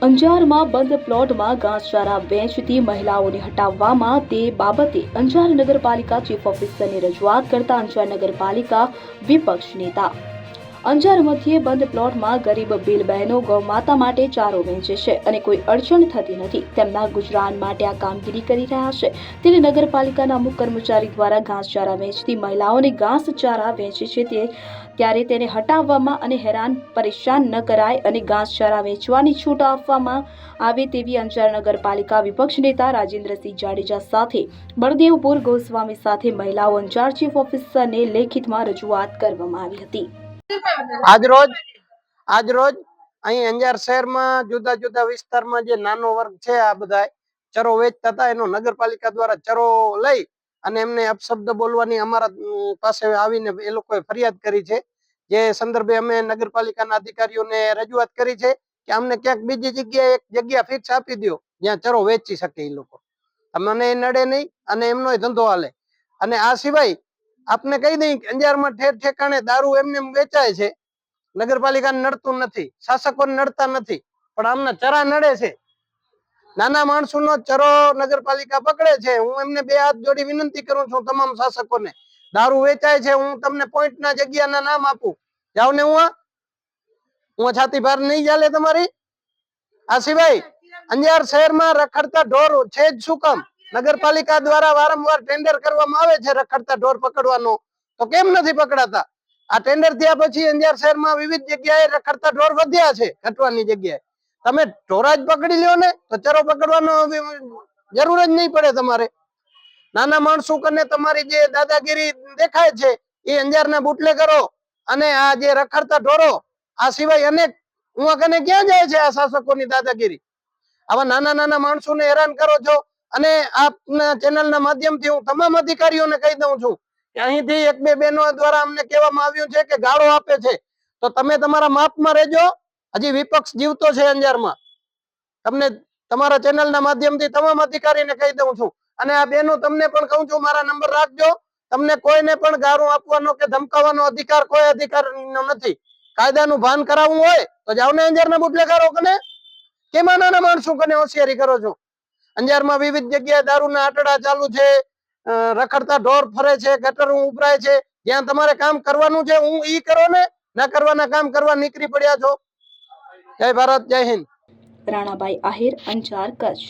અંજારમાં બંધ પ્લોટમાં ઘાસચારા વેચતી મહિલાઓને હટાવવામાં તે બાબતે અંજાર નગરપાલિકા ચીફ ઓફિસરને રજૂઆત કરતા અંજાર નગરપાલિકા વિપક્ષ નેતા અંજાર મધ્યે બંધ પ્લોટમાં ગરીબ બિલ બહેનો ગૌમાતા માટે ચારો વેચે છે અને કોઈ અડચણ થતી નથી. તેમના ગુજરાન માટે આ કામગીરી કરી રહ્યા છે. ત્યારે નગરપાલિકાના અમુક કર્મચારી દ્વારા ઘાસચારા વેચતી મહિલાઓને ઘાસચારા વેચે છે તે ત્યારે તેને હટાવવામાં અને હેરાન પરેશાન ન કરાય અને ઘાસચારા વેચવાની છૂટ આપવામાં આવે તેવી અંજાર નગરપાલિકા વિપક્ષ નેતા રાજેન્દ્રસિંહ જાડેજા સાથે બળદેવપુર ગોસ્વામી સાથે મહિલાઓ અંજાર ચીફ ઓફિસરને લેખિતમાં રજૂઆત કરવામાં આવી હતી. આજરોજ આજરોજ અહીં અંજાર શહેરમાં જુદા જુદા વિસ્તારમાં જે નાનો વર્ગ છે આ બધા ચરો વેચતા હતા. એનો નગરપાલિકા દ્વારા ચરો લઈ અને એમને અપશબ્દ બોલવાની અમારા પાસે આવીને એ લોકોએ ફરિયાદ કરી છે. જે સંદર્ભે અમે નગરપાલિકાના અધિકારીઓને રજૂઆત કરી છે કે અમને ક્યાંક બીજી જગ્યાએ એક જગ્યા ફિક્સ આપી દો જ્યાં ચરો વેચી શકે એ લોકો. મને નડે નહીં અને એમનો ધંધો હાલે. અને આ સિવાય આપને કહી દઈ અંજારમાં ઠેર ઠેકાણે દારૂ એમને વેચાય છે. નગરપાલિકાને નડતું નથી. શાસકોને નડતા નથી. પણ આમના ચરા નડે છે. નાના માણસોનો ચરો નગરપાલિકા પકડે છે. હું એમને બે હાથ જોડી વિનંતી કરું છું તમામ શાસકોને. દારૂ વેચાય છે. હું તમને પોઈન્ટ ના જગ્યાના નામ આપું. જાઓ ને હું હું છાતી ભાર નહીં ચાલે તમારી? આ સિવાય અંજાર શહેરમાં રખડતા ઢોર છે જ શું કામ? નગરપાલિકા દ્વારા વારંવાર ટેન્ડર કરવામાં આવે છે રખડતા ઢોર પકડવાનો. તો કેમ નથી પકડાતા? આ ટેન્ડર થયા પછી અંજાર શહેરમાં વિવિધ જગ્યાએ રખડતા ઢોર વધ્યા છે ઘટવાની જગ્યાએ. તમે ઢોરા જ પકડી લ્યો ને, તો ચરો પકડવાનો જરૂર જ નહીં પડે તમારે. નાના માણસો કને તમારી જે દાદાગીરી દેખાય છે, એ અંજારના બુટલેગરો અને આ જે રખડતા ઢોરો, આ સિવાય અનેક, હું કને ક્યાં જાય છે આ શાસકોની દાદાગીરી? આવા નાના નાના માણસોને હેરાન કરો છો. અને આપના ચેનલના માધ્યમથી હું તમામ અધિકારીઓને કહી દઉં છું કે અહીંથી એક બે બહેનો દ્વારા અમને કહેવામાં આવ્યું છે કે ગાળો આપે છે. તો તમે તમારા માપમાં રહેજો. હજી વિપક્ષ જીવતો છે અંજારમાં. તમને તમારા ચેનલના માધ્યમથી તમામ અધિકારીને કહી દઉં છું. અને આ બહેનો તમને પણ કહું છું, મારા નંબર રાખજો. તમને કોઈને પણ ગાળું આપવાનો કે ધમકાવવાનો અધિકાર, કોઈ અધિકારીનો નથી. કાયદાનું ભાન કરાવવું હોય તો જાઓ ને અંજારના બુટલેગારો કને. કેમાં નાના માણસો કને હોશિયારી કરો છો? અંજારમાં વિવિધ જગ્યાએ દારૂના આટડા ચાલુ છે રખડતા ઢોર ફરે છે, ગટર ઉભરાય છે, જ્યાં તમારે કામ કરવાનું છે, હું ઈ કરો ને, ના કરવાના કામ કરવા નીકળી પડ્યા છો. જય ભારત, જય હિન્દ. રાણાભાઈ આહિર, અંજાર, કચ્છ.